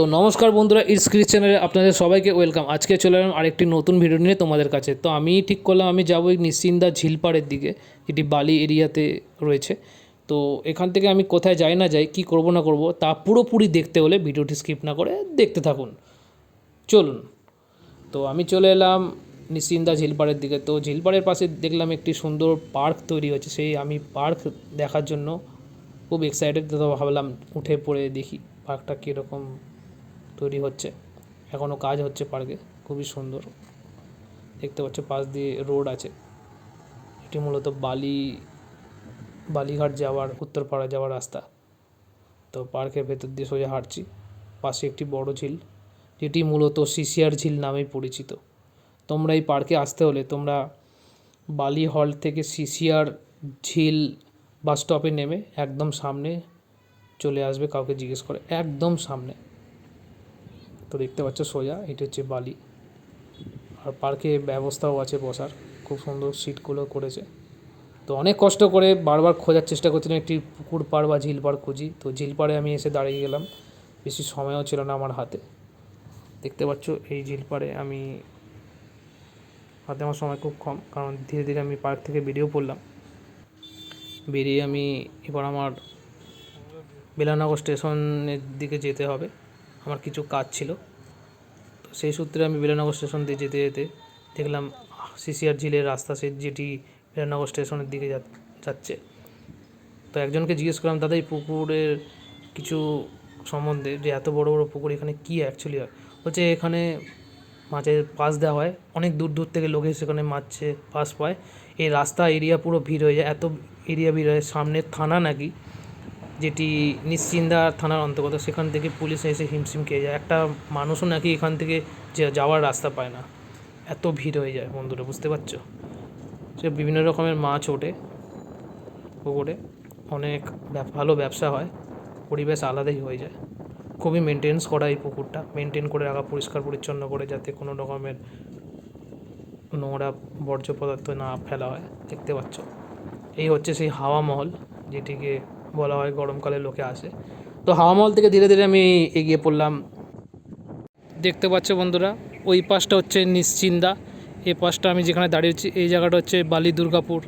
তো নমস্কার বন্ধুরা ইটস চ্যানেলে আপনাদের সবাইকে ওয়েলকাম আজকে চলে এলাম আরেকটি নতুন ভিডিও নিয়ে তোমাদের কাছে। তো আমি ঠিক করলাম, আমি যাব এই নিশ্চিন্দা ঝিলপাড়ের দিকে, এটি বালি এরিয়াতে রয়েছে। তো এখান থেকে আমি কোথায় যাই না যাই, কি করব না করব, তা পুরোপুরি দেখতে হলে ভিডিওটি স্কিপ না করে দেখতে থাকুন। চলুন। তো আমি চলে এলাম নিশ্চিন্দা ঝিলপাড়ের দিকে। তো ঝিলপাড়ের পাশে দেখলাম একটি সুন্দর পার্ক তৈরি হয়েছে, সেই আমি পার্ক দেখার জন্য খুব এক্সাইটেড ভাবলাম উঠে পড়ে দেখি পার্কটা কীরকম। তৈরি হচ্ছে। এখনও কাজ হচ্ছে পার্কে। খুবই সুন্দর। দেখতে পাচ্ছ, পাশ দিয়ে রোড আছে। এটি মূলত বালি, বালিঘাট যাওয়ার, উত্তরপাড়া যাওয়ার রাস্তা। তো পার্কের ভেতর দিয়ে সোজা হাঁটছি। পাশে একটি বড় ঝিল, যেটি মূলত সিসিয়ার ঝিল নামেই পরিচিত। তোমরা এই পার্কে আসতে হলে তোমরা বালি হল থেকে সিসিয়ার ঝিল বাস স্টপে নেমে একদম সামনে চলে আসবে কাউকে জিজ্ঞেস করে। একদম সামনে। তো দেখতে পাচ্ছ সোজা, এটা হচ্ছে বালি। আর পার্কে ব্যবস্থাও আছে বসার, খুব সুন্দর সিটগুলো করেছে। তো অনেক কষ্ট করে বারবার খোঁজার চেষ্টা করছিলাম, একটি পুকুর পাড় বা ঝিল পাড় খুঁজি। তো ঝিল পাড়ে আমি এসে দাঁড়িয়ে গেলাম, বেশি সময়ও ছিল না আমার হাতে। দেখতে পাচ্ছ এই ঝিল পাড়ে আমি হাতে আমার সময় খুব কম, কারণ ধীরে ধীরে আমি পার্ক থেকে বেরিয়েও পড়লাম। বেরিয়ে আমি এবার আমার বেলানগর স্টেশনের দিকে যেতে হবে। আমার কিছু কাজ ছিল। সেই সূত্রে আমি বেলানগর স্টেশন দিয়ে যেতে যেতে দেখলাম সিসিআর ঝিলের রাস্তা সে যেটি বেলানগর স্টেশনের দিকে যাচ্ছে। তো একজনকে জিজ্ঞেস করলাম, দাদা, এই পুকুরের কিছু সম্বন্ধে যে এত বড় বড় পুকুর, এখানে কী অ্যাকচুয়ালি হয়? বলছে, এখানে মাছের পাস দেওয়া হয়, অনেক দূর দূর থেকে লোকে সেখানে মাছের পাস পায়। এই রাস্তা এরিয়া পুরো ভিড় হয়ে যায়, এত এরিয়া ভিড় হয়, সামনের থানা নাকি যেটি নিশ্চিন্দা থানার অন্তর্গত, সেখান থেকে পুলিশ এসে হিমশিম খেয়ে যায়। একটা মানুষও নাকি এখান থেকে যে- যাওয়ার রাস্তা পায় না। এত ভিড় হয়ে যায় বন্ধুরা, বুঝতে পারছ? সে বিভিন্ন রকমের মাছ ওঠে পুকুরে। অনেক ভালো ব্যবসা হয়, পরিবেশ আলাদাই হয়ে যায়। খুবই মেনটেন্স করা এই পুকুরটা মেনটেন করে রাখা, পরিষ্কার, পরিচ্ছন্ন করে যাতে কোনো রকমের নোংরা বর্জ্য পদার্থ না ফেলা হয়। দেখতে পাচ্ছ? এই হচ্ছে সেই হাওয়া মহল, যেটিকে বলা হয়, গরমকালে লোকে আসে। তো হাওয়া মহল থেকে ধীরে ধীরে আমি এগিয়ে পড়লাম। দেখতে পাচ্ছ বন্ধুরা, ওই পাশটা হচ্ছে নিশ্চিন্দা। এই পাশটা আমি যেখানে দাঁড়িয়েছি এই জায়গাটা হচ্ছে বালি দুর্গাপুর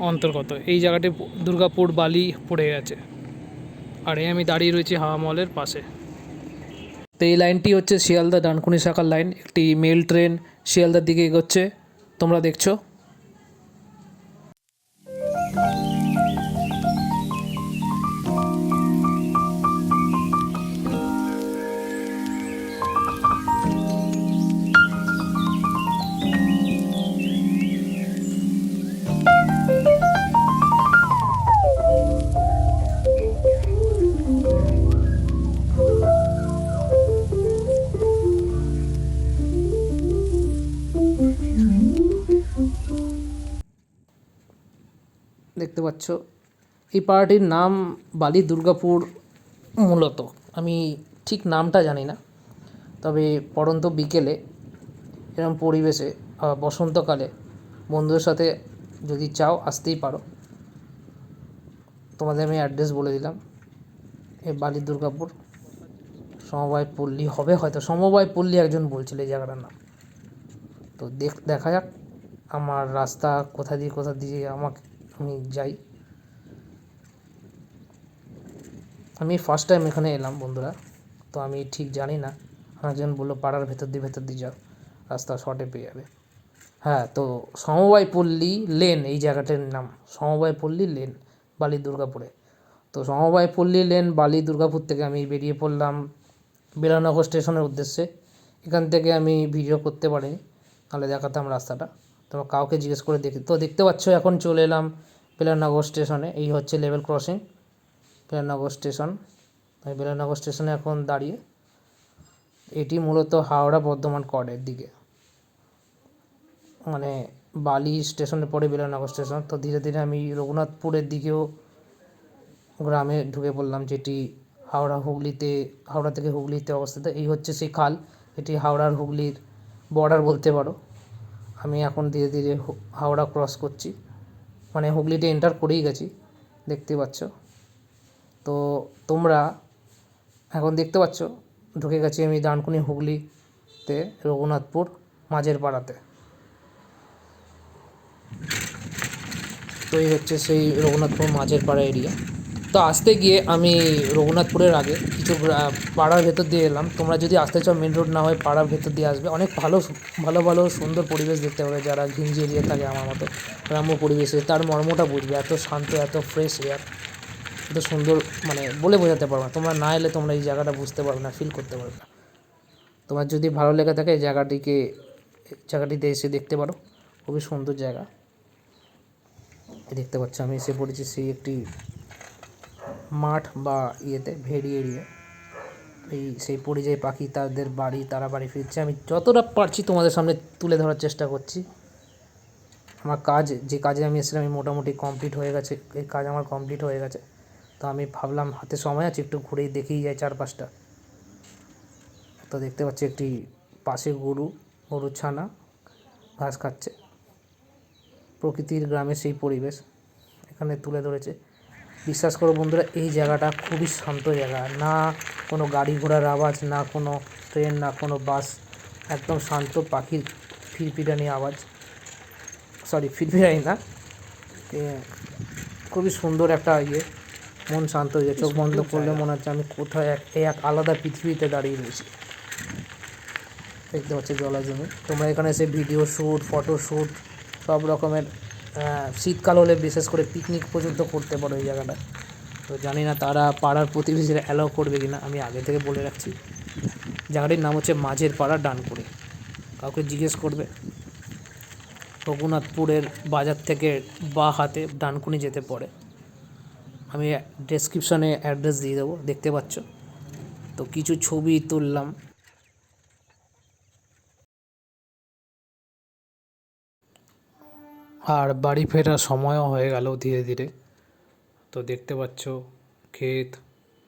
অন্তর্গত। এই জায়গাটি দুর্গাপুর বালি পড়ে গেছে। আর এই আমি দাঁড়িয়ে রয়েছি হাওয়া মহলের পাশে। তো এই লাইনটি হচ্ছে শিয়ালদা ডানকুনি শাখার লাইন। একটি মেল ট্রেন শিয়ালদার দিকে এগোচ্ছে। তোমরা দেখছ। দেখতে পাচ্ছ। এই পাড়াটির নাম বালি দুর্গাপুর মূলত। আমি ঠিক নামটা জানি না, তবে পড়ন্ত বিকেলে এরকম পরিবেশে বসন্তকালে বন্ধুদের সাথে যদি চাও আসতেই পারো। তোমাদের আমি অ্যাড্রেস বলে দিলাম। এ বালি দুর্গাপুর। সমবায় পল্লী হবে হয়তো, সমবায় পল্লী একজন বলছিল এই জায়গাটার নাম। তো দেখ, দেখা যাক, আমার রাস্তা কোথা দিয়ে কোথা দিয়ে আমাকে আমি যাই। আমি ফার্স্ট টাইম এখানে এলাম বন্ধুরা। তো আমি ঠিক জানি না। একজন বলল, পাড়ার ভেতর দিয়ে ভেতর দিয়ে যাও। রাস্তা শর্টে পেয়ে যাবে। হ্যাঁ তো সমবায় পল্লী লেন এই জায়গাটার নাম। সমবায় পল্লী লেন বালি দুর্গাপুরে। তো সমবায় পল্লী লেন বালি দুর্গাপুর থেকে আমি বেরিয়ে পড়লাম বেলানগর স্টেশনের উদ্দেশ্যে। এখান থেকে আমি ভিডিও করতে পারিনি। তাহলে দেখাতাম রাস্তাটা। তো কাউকে জিজ্ঞেস করে দেখি তো দেখতে পাচ্ছ এখন চলে এলাম বেলানগর স্টেশনে এই হচ্ছে লেভেল ক্রসিং বেলানগর স্টেশন আমি বেলানগর স্টেশনে এখন দাঁড়িয়ে এটি মূলত হাওড়া বর্ধমান কর্ডের দিকে। মানে বালি স্টেশনের পরে বেলানগর স্টেশন তো ধীরে ধীরে আমি রঘুনাথপুরের দিকেও গ্রামে ঢুকে পড়লাম, যেটি হাওড়া হুগলিতে, হাওড়া থেকে হুগলিতে অবস্থিত। এই হচ্ছে সেই খাল। এটি হাওড়ার হুগলির বর্ডার বলতে পারো। আমি এখন ধীরে ধীরে হাওড়া ক্রস করছি। মানে হুগলিতে এন্টার করেই গেছি, দেখতে পাচ্ছ। তো তোমরা এখন দেখতে পাচ্ছ, ঢুকে গেছি আমি ডানকুনি হুগলিতে, রঘুনাথপুর, মাঝের পাড়াতে। তো এই হচ্ছে সেই রঘুনাথপুর মাঝের পাড়া এরিয়া তো আসতে গিয়ে আমি রঘুনাথপুরের আগে কিছু পাড়ার ভেতর দিয়ে এলাম। তোমরা যদি আসতে চাও মেন রোড না হয় পাড়ার ভেতর দিয়ে আসবে। অনেক ভালো ভালো ভালো, সুন্দর পরিবেশ দেখতে পাবে যারা ঘিঞ্জি এরিয়া থাকে আমার মতো। গ্রাম্য পরিবেশে তার মর্মটা বুঝবে। এত শান্ত, এত ফ্রেশ এয়ার এত সুন্দর মানে বলে বোঝাতে পারবে না। তোমরা না এলে তোমরা এই জায়গাটা বুঝতে পারবে না ফিল করতে পারবে না। তোমার যদি ভালো লেগে থাকে, এই জায়গাটিকে, জায়গাটিতে এসে দেখতে পারো। খুবই সুন্দর জায়গা। দেখতে পাচ্ছ, আমি এসে পড়েছি সেই একটি মাঠ বা ইয়েতে ভেড়ি এরিয়া এই সেই পরিযায়ী পাখি তাদের বাড়ি, তারা বাড়ি ফিরছে। আমি যতটা পারছি তোমাদের সামনে তুলে ধরার চেষ্টা করছি। আমার কাজ, যে কাজে আমি এসেছিলাম আমি মোটামুটি কমপ্লিট হয়ে গেছে। এই কাজ আমার কমপ্লিট হয়ে গেছে। তো আমি ভাবলাম, হাতে সময় আছে, একটু ঘুরেই দেখেই যাই চারপাশটা। তো দেখতে পাচ্ছি একটি পাশে গরু গরুর ছানা ঘাস খাচ্ছে। প্রকৃতির গ্রামের সেই পরিবেশ এখানে তুলে ধরেছে। বিশ্বাস করো বন্ধুরা এই জায়গাটা খুবই শান্ত জায়গা। না কোনো গাড়ি ঘোড়ার আওয়াজ না কোনো ট্রেন না কোনো বাস একদম শান্ত পাখির ফিরফিরানি আওয়াজ। সরি ফিরফিরানি না। খুবই সুন্দর একটা ইয়ে। মন শান্ত হয়ে যায় চোখ বন্ধ করলে মনে হচ্ছে আমি কোথায় এক এক আলাদা পৃথিবীতে দাঁড়িয়ে রয়েছি। দেখতে পাচ্ছি জলা জমি। তোমরা এখানে এসে ভিডিও শ্যুট ফটো শ্যুট সব রকমের শীতকাল হলে বিশেষ করে পিকনিক পর্যন্ত করতে পারো এই জায়গাটা। তো জানি না তারা পাড়ার প্রতিবেশীরা অ্যালাউ করবে কি না আমি আগে থেকে বলে রাখছি। জায়গাটির নাম হচ্ছে মাঝের পাড়া ডানকুড়ি। কাউকে জিজ্ঞেস করবে? রঘুনাথপুরের বাজার থেকে বা হাতে ডানকুনি যেতে পড়ে। আমি ডেসক্রিপশনে অ্যাড্রেস দিয়ে দেবো, দেখতে পাচ্ছ? তো কিছু ছবি তুললাম। আর বাড়ি ফেরার সময়ও হয়ে গেল ধীরে ধীরে। তো দেখতে পাচ্ছ, ক্ষেত,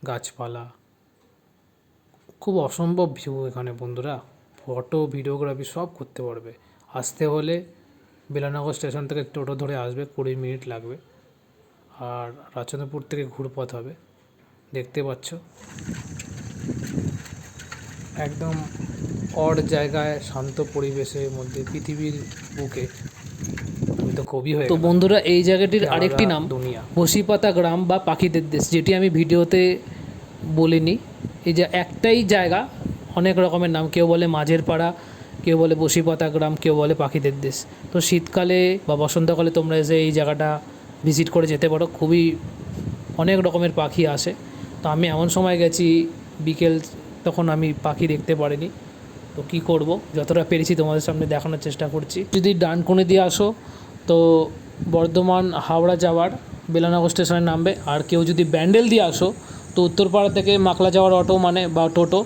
গাছপালা। খুব অসম্ভব ভিউ এখানে বন্ধুরা। ফটো ভিডিওগ্রাফি সব করতে পারবে। আসতে হলে বেলানগর স্টেশন থেকে টোটো ধরে আসবে, কুড়ি মিনিট লাগবে। আর রাচন্দ্রপুর থেকে ঘুরপথ হবে। দেখতে পাচ্ছ। একদম অড জায়গায় শান্ত পরিবেশের মধ্যে পৃথিবীর বুকে। কবি হয়ে তো বন্ধুরা এই জায়গাটির আরেকটি নাম বসিপাতা গ্রাম বা পাখিদের দেশ যেটি আমি ভিডিওতে বলিনি। এই যে একটাই জায়গা অনেক রকমের নাম কেউ বলে মাঝের পাড়া কেউ বলে বসিপাতা গ্রাম কেউ বলে পাখিদের দেশ। তো শীতকালে বা বসন্তকালে তোমরা এসে এই জায়গাটা ভিজিট করে যেতে পারো খুবই অনেক রকমের পাখি আসে। তো আমি এমন সময় গেছি বিকেল তখন আমি পাখি দেখতে পারিনি। তো কি করব? যতটা পেরেছি তোমাদের সামনে দেখানোর চেষ্টা করছি। যদি ডানকুনি দিয়ে আসো তো বর্ধমান হাওড়া যাওয়ার বেলানগর স্টেশনে নামবে। আর কেউ যদি ব্যান্ডেল দিয়ে আসো, তো উত্তরপাড়া থেকে মাকলা যাওয়ার অটো মানে বা টোটো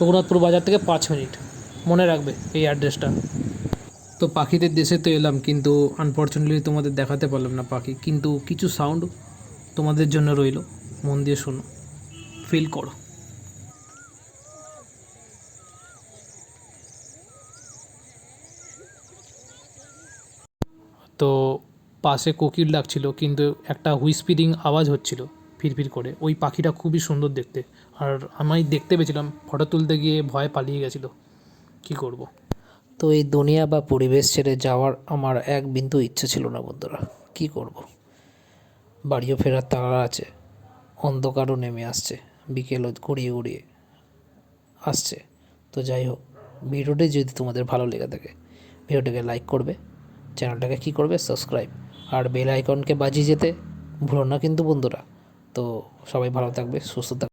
রঘুনাথপুর বাজার থেকে পাঁচ মিনিট। মনে রাখবে এই অ্যাড্রেসটা। তো পাখিদের দেশে তো এলাম, কিন্তু আনফর্চুনেটলি তোমাদের দেখাতে পারলাম না পাখি। কিন্তু কিছু সাউন্ড তোমাদের জন্য রইল। মন দিয়ে শোনো। ফিল করো। তো পাশে কোকিল ডাকছিল, কিন্তু একটা হুইস্পিরিং আওয়াজ হচ্ছিল ফিরফির করে। ওই পাখিটা খুবই সুন্দর দেখতে। আর আমি দেখতে পেয়েছিলাম, ফটো তুলতে গিয়ে ভয় পালিয়ে গেছিল। কি করব। তো এই দুনিয়া বা পরিবেশ ছেড়ে যাওয়ার আমার এক বিন্দু ইচ্ছে ছিল না বন্ধুরা। কি করব। বাড়িও ফেরার তারা আছে, অন্ধকারও নেমে আসছে, বিকেল গড়িয়ে গড়িয়ে আসছে। তো যাই হোক, ভিডিওটি যদি তোমাদের ভালো লেগে থাকে, ভিডিওটাকে লাইক করবে চ্যানেলটাকে কী করবে? সাবস্ক্রাইব। আর বেল আইকনকে বাজিয়ে যেতে ভুলো না কিন্তু বন্ধুরা। তো সবাই ভালো থাকবে, সুস্থ থাকবে।